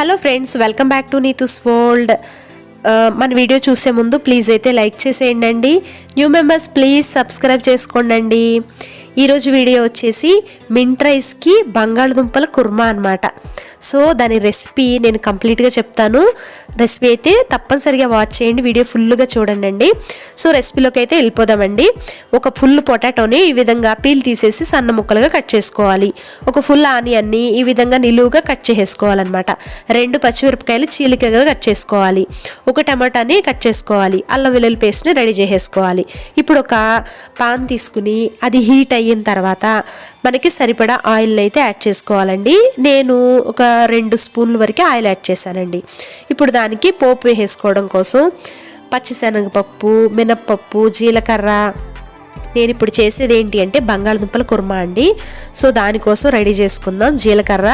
Hello friends welcome back to Neetu's world మన video చూసే ముందు ప్లీజ్ అయితే లైక్ చేసేయండి న్యూ మెంబర్స్ ప్లీజ్ సబ్స్క్రైబ్ చేసుకోండి ఈరోజు వీడియో వచ్చేసి మింట్ రైస్కి బంగాళదుంపల కుర్మా అనమాట సో దాని రెసిపీ నేను కంప్లీట్గా చెప్తాను. రెసిపీ అయితే తప్పనిసరిగా వాచ్ చేయండి. వీడియో ఫుల్గా చూడండి అండి సో రెసిపీలోకి అయితే వెళ్ళిపోదామండి. ఒక ఫుల్ పొటాటోని ఈ విధంగా పీల్ తీసేసి సన్న ముక్కలుగా కట్ చేసుకోవాలి. ఒక ఫుల్ ఆనియన్ని ఈ విధంగా నిలువుగా కట్ చేసుకోవాలన్నమాట రెండు పచ్చిమిరపకాయలు చీలికగా కట్ చేసుకోవాలి. ఒక టమాటాని కట్ చేసుకోవాలి. అల్లం వెల్లుల్లి పేస్ట్ని రెడీ చేసేసుకోవాలి. ఇప్పుడు ఒక పాన్ తీసుకుని అది హీట్ అయిన తర్వాత మనకి సరిపడా ఆయిల్ని అయితే యాడ్ చేసుకోవాలండి. నేను ఒక రెండు స్పూన్ల వరకు ఆయిల్ యాడ్ చేశానండి. ఇప్పుడు దానికి పోపు వేసేసుకోవడం కోసం పచ్చిశనగపప్పు మినప్పప్పు జీలకర్ర నేను ఇప్పుడు చేసేది ఏంటి అంటే బంగాళదుంపల కుర్మా అండి. సో దానికోసం రెడీ చేసుకుందాం. జీలకర్ర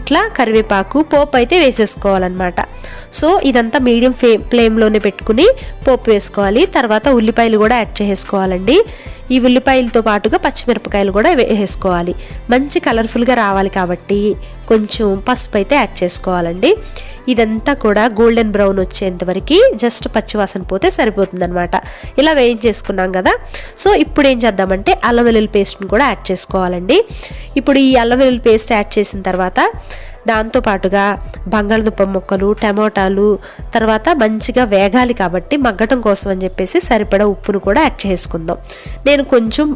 ఇట్లా కరివేపాకు పోపు అయితే వేసేసుకోవాలన్నమాట. సో ఇదంతా మీడియం ఫ్లే ఫ్లేమ్లోనే పెట్టుకుని పోపు వేసుకోవాలి. తర్వాత ఉల్లిపాయలు కూడా యాడ్ చేసుకోవాలండి. ఈ ఉల్లిపాయలతో పాటుగా పచ్చిమిరపకాయలు కూడా వేసుకోవాలి మంచి కలర్ఫుల్గా రావాలి కాబట్టి కొంచెం పసుపు అయితే యాడ్ చేసుకోవాలండి. ఇదంతా కూడా గోల్డెన్ బ్రౌన్ వచ్చేంత వరకు జస్ట్ పచ్చివాసన పోతే సరిపోతుందనమాట ఇలా వేయించేసుకున్నాం కదా. సో ఇప్పుడు ఏం చేద్దామంటే అల్లం వెల్లుల్లి పేస్ట్ని కూడా యాడ్ చేసుకోవాలండి. ఇప్పుడు ఈ అల్లం వెల్లుల్లి పేస్ట్ యాడ్ చేసిన తర్వాత దాంతోపాటుగా బంగాళదుంప ముక్కలు టమోటాలు తర్వాత మంచిగా వేగాలి కాబట్టి మగ్గటం కోసం అని చెప్పేసి సరిపడా ఉప్పును కూడా యాడ్ చేసుకుందాం. నేను కొంచెం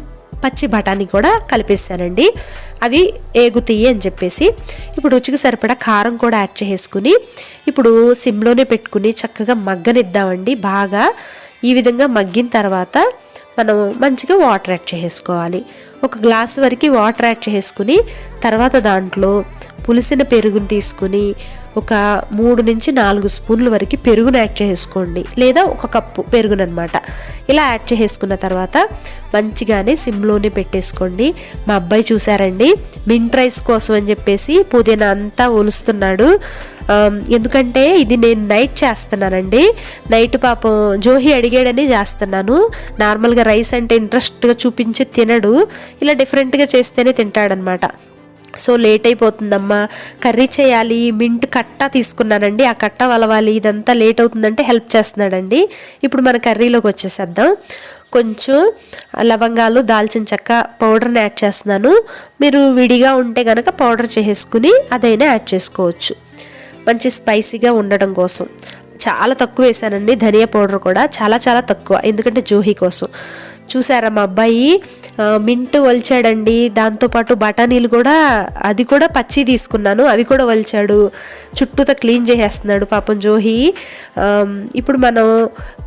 పచ్చి బఠానీ కూడా కలిపేసానండి అవి ఏగుతాయి అని చెప్పేసి. ఇప్పుడు రుచికి సరిపడా కారం కూడా యాడ్ చేసుకుని ఇప్పుడు సిమ్లోనే పెట్టుకుని చక్కగా మగ్గనిద్దామండి. బాగా ఈ విధంగా మగ్గిన తర్వాత మనం మంచిగా వాటర్ యాడ్ చేసుకోవాలి ఒక గ్లాస్ వరకు వాటర్ యాడ్ చేసుకుని తర్వాత దాంట్లో పులిసిన పెరుగుని తీసుకుని ఒక మూడు నుంచి నాలుగు స్పూన్ల వరకు పెరుగును యాడ్ చేసుకోండి. లేదా ఒక కప్పు పెరుగునమాట ఇలా యాడ్ చేసుకున్న తర్వాత మంచిగానే సిమ్లోనే పెట్టేసుకోండి. మా అబ్బాయి చూసారండి మింట్ రైస్ కోసం అని చెప్పేసి పుదీనా అంతా ఒలుస్తున్నాడు. ఎందుకంటే ఇది నేను నైట్ చేస్తున్నానండి. నైట్ పాపం జోహి అడిగాడని చేస్తున్నాను. నార్మల్గా రైస్ అంటే ఇంట్రెస్ట్గా చూపించి తినడు. ఇలా డిఫరెంట్గా చేస్తేనే తింటాడనమాట సో లేట్ అయిపోతుందమ్మా. కర్రీ చేయాలి మింట్ కట్ట తీసుకున్నానండి. ఆ కట్ట వలవాలి ఇదంతా లేట్ అవుతుందంటే హెల్ప్ చేస్తున్నాడండి. ఇప్పుడు మన కర్రీలోకి వచ్చేసేద్దాం. కొంచెం లవంగాలు దాల్చిన చెక్క పౌడర్ని యాడ్ చేస్తున్నాను. మీరు విడిగా ఉంటే కనుక పౌడర్ చేసేసుకుని అదైనా యాడ్ చేసుకోవచ్చు. మంచి స్పైసీగా ఉండడం కోసం. చాలా తక్కువ వేసానండి ధనియా పౌడర్ కూడా. చాలా చాలా తక్కువ ఎందుకంటే జోహి కోసం. చూసారా మా అబ్బాయి? మింట్ వలిచాడండి. దాంతోపాటు బఠానీలు కూడా అది కూడా పచ్చి తీసుకున్నాను. అవి కూడా వలిచాడు. చుట్టూతో క్లీన్ చేసేస్తున్నాడు పాపం జోహి. ఇప్పుడు మనం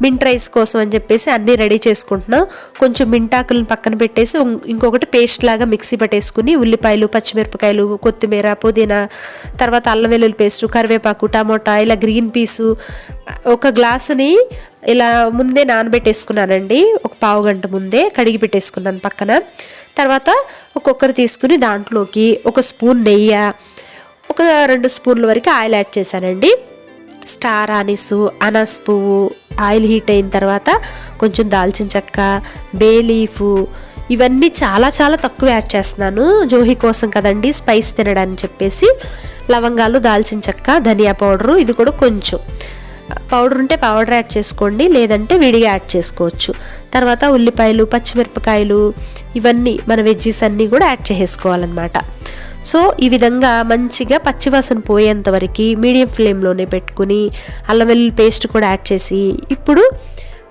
మింట్ రైస్ కోసం అని చెప్పేసి అన్నీ రెడీ చేసుకుంటున్నాం. కొంచెం మింటాకులను పక్కన పెట్టేసి ఇంకొకటి పేస్ట్ లాగా మిక్సీ పట్టేసుకుని ఉల్లిపాయలు పచ్చిమిరపకాయలు కొత్తిమీర పుదీనా తర్వాత అల్లం వెల్లుల్లి పేస్ట్ కరివేపాకు టమోటా ఇలా గ్రీన్ పీసు ఒక గ్లాసుని ఇలా ముందే నానబెట్టేసుకున్నానండి. ఒక పావు గంట ముందే కడిగి పెట్టేసుకున్నాను పక్కన. తర్వాత ఒక్కొక్కరు తీసుకుని దాంట్లోకి ఒక స్పూన్ నెయ్యి ఒక రెండు స్పూన్ల వరకు ఆయిల్ యాడ్ చేశానండి. స్టార్ ఆనిసు అనాస్ పువ్వు ఆయిల్ హీట్ అయిన తర్వాత కొంచెం దాల్చిన చెక్క బే లీఫు ఇవన్నీ చాలా చాలా తక్కువ యాడ్ చేస్తున్నాను. జోహి కోసం కదండి స్పైస్ తినడానికి చెప్పేసి లవంగాలు దాల్చిన చెక్క ధనియా పౌడరు ఇది కూడా కొంచెం. పౌడర్ ఉంటే పౌడర్ యాడ్ చేసుకోండి లేదంటే విడిగా యాడ్ చేసుకోవచ్చు. తర్వాత ఉల్లిపాయలు పచ్చిమిరపకాయలు ఇవన్నీ మన వెజ్జీస్ అన్నీ కూడా యాడ్ చేసుకోవాలన్నమాట సో ఈ విధంగా మంచిగా పచ్చివాసన పోయేంత వరకు మీడియం ఫ్లేమ్లోనే పెట్టుకుని అల్లం వెల్లుల్లి పేస్ట్ కూడా యాడ్ చేసి ఇప్పుడు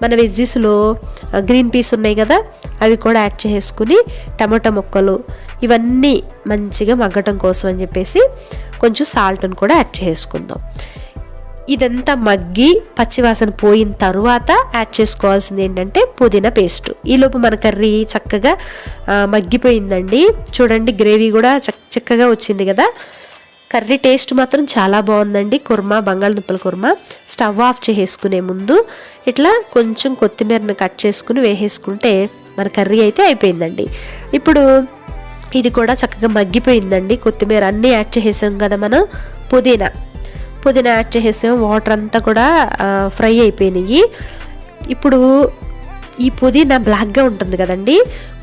మన వెజ్జీస్లో గ్రీన్ పీస్ ఉన్నాయి కదా అవి కూడా యాడ్ చేసుకుని టమాటా ముక్కలు ఇవన్నీ మంచిగా మగ్గటం కోసం అని చెప్పేసి కొంచెం సాల్ట్ని కూడా యాడ్ చేసుకుందాం ఇదంతా మగ్గి పచ్చివాసన పోయిన తర్వాత యాడ్ చేసుకోవాల్సింది ఏంటంటే పుదీనా పేస్ట్ ఈలోపు మన కర్రీ చక్కగా మగ్గిపోయిందండి. చూడండి గ్రేవీ కూడా చక్కగా వచ్చింది కదా. కర్రీ టేస్ట్ మాత్రం చాలా బాగుందండి. కుర్మా బంగాళదుంపల కుర్మా. స్టవ్ ఆఫ్ చేసుకునే ముందు ఇట్లా కొంచెం కొత్తిమీరను కట్ చేసుకుని వేసేసుకుంటే మన కర్రీ అయితే అయిపోయిందండి. ఇప్పుడు ఇది కూడా చక్కగా మగ్గిపోయిందండి. కొత్తిమీర అన్నీ యాడ్ చేసాం కదా మనం. పుదీనా. పుదీనా యాడ్ చేసేసాం వాటర్ అంతా కూడా ఫ్రై అయిపోయినాయి. ఇప్పుడు ఈ పుదీనా బ్లాక్గా ఉంటుంది కదండి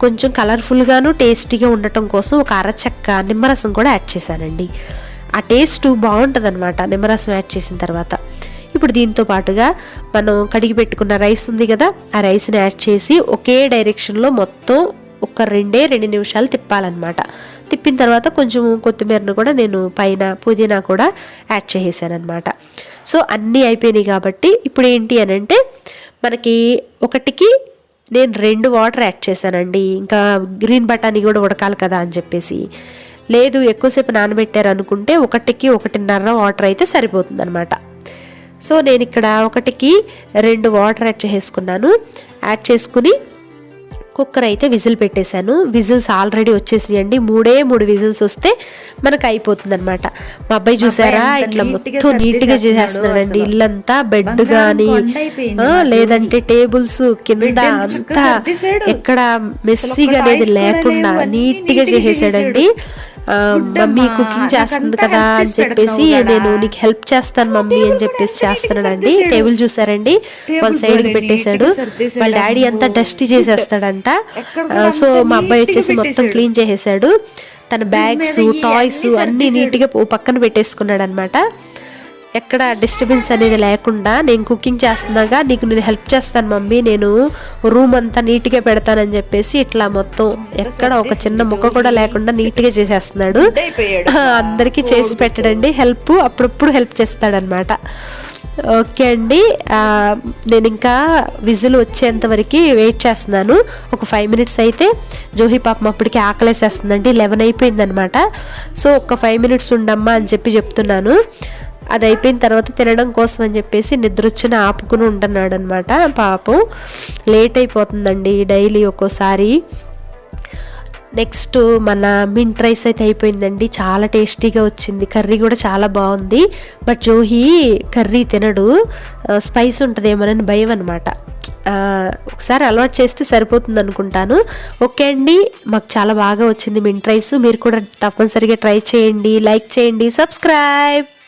కొంచెం కలర్ఫుల్గాను టేస్టీగా ఉండటం కోసం ఒక అరచక్క నిమ్మరసం కూడా యాడ్ చేశానండి. ఆ టేస్ట్ బాగుంటుంది అనమాట నిమ్మరసం యాడ్ చేసిన తర్వాత. ఇప్పుడు దీంతో పాటుగా మనం కడిగి పెట్టుకున్న రైస్ ఉంది కదా ఆ రైస్ని యాడ్ చేసి ఒకే డైరెక్షన్లో మొత్తం ఒక రెండే రెండు నిమిషాలు తిప్పాలన్నమాట. తిప్పిన తర్వాత కొంచెం కొత్తిమీరను కూడా నేను పైన పుదీనా కూడా యాడ్ చేసేసాను అనమాట సో అన్నీ అయిపోయినాయి కాబట్టి ఇప్పుడు ఏంటి అని అంటే మనకి ఒకటికి నేను రెండు వాటర్ యాడ్ చేశానండి. ఇంకా గ్రీన్ బఠానీ కూడా ఉడకాలి కదా అని చెప్పేసి. లేదు ఎక్కువసేపు నానబెట్టారు అనుకుంటే ఒకటికి ఒకటిన్నర వాటర్ అయితే సరిపోతుంది అనమాట సో నేను ఇక్కడ ఒకటికి రెండు వాటర్ యాడ్ చేసుకున్నాను యాడ్ చేసుకుని కుక్కర్ అయితే విజిల్ పెట్టేశాను. విజిల్స్ ఆల్రెడీ వచ్చేసియండి మూడే మూడు విజిల్స్ వస్తే మనకు అయిపోతుంది అనమాట మా అబ్బాయి చూసారా? ఇట్లా మొత్తం నీట్గా చేసేస్తున్నాడండి. ఇల్లంతా బెడ్ కానీ లేదంటే టేబుల్స్ కింద అంతా. ఎక్కడ మెస్సీగా అనేది లేకుండా నీట్గా చేసేసాడండి. మమ్మీ కుకింగ్ చేస్తుంది కదా అని చెప్పేసి నేను. నీకు హెల్ప్ చేస్తాను మమ్మీ అని చెప్పేసి చేస్తున్నాడండి. టేబుల్ చూసారండి వాళ్ళ సైడ్కి పెట్టేశాడు వాళ్ళ డాడీ అంతా. డస్ట్ చేసేస్తాడంట సో మా అబ్బాయి వచ్చేసి మొత్తం. క్లీన్ చేసేసాడు తన బ్యాగ్స్ టాయ్స్ అన్నీ. నీట్గా పక్కన పెట్టేసుకున్నాడు అనమాట ఎక్కడ డిస్టర్బెన్స్ అనేది లేకుండా నేను కుకింగ్ చేస్తున్నాగా నీకు నేను హెల్ప్ చేస్తాను మమ్మీ నేను రూమ్ అంతా నీట్గా పెడతానని చెప్పేసి ఇట్లా మొత్తం ఎక్కడ ఒక చిన్న ముక్క కూడా లేకుండా నీట్గా చేసేస్తున్నాడు. అందరికీ చేసి పెట్టడండి. హెల్ప్ అప్పుడప్పుడు హెల్ప్ చేస్తాడనమాట ఓకే అండి. నేను ఇంకా విజిల్ వచ్చేంత వరకు వెయిట్ చేస్తున్నాను. ఒక ఫైవ్ మినిట్స్ అయితే జోహి పాపం అప్పటికి ఆకలేసేస్తుందండి. లెవెన్ అయిపోయిందనమాట సో ఒక ఫైవ్ మినిట్స్ ఉండమ్మా అని చెప్పి చెప్తున్నాను. అది అయిపోయిన తర్వాత తినడం కోసం అని చెప్పేసి నిద్ర వచ్చిన ఆపుకుని ఉంటున్నాడు అనమాట పాపం. లేట్ అయిపోతుందండి డైలీ ఒక్కోసారి. నెక్స్ట్ మన మింట్ రైస్ అయితే అయిపోయిందండి. చాలా టేస్టీగా వచ్చింది. కర్రీ కూడా చాలా బాగుంది. బట్ జోహి కర్రీ తినడు. స్పైస్ ఉంటుందేమోనని భయం అనమాట ఒకసారి అలవాటు చేస్తే సరిపోతుంది అనుకుంటాను ఓకే అండి. మాకు చాలా బాగా వచ్చింది మింట్ రైస్. మీరు కూడా తప్పనిసరిగా ట్రై చేయండి. లైక్ చేయండి. సబ్స్క్రైబ్.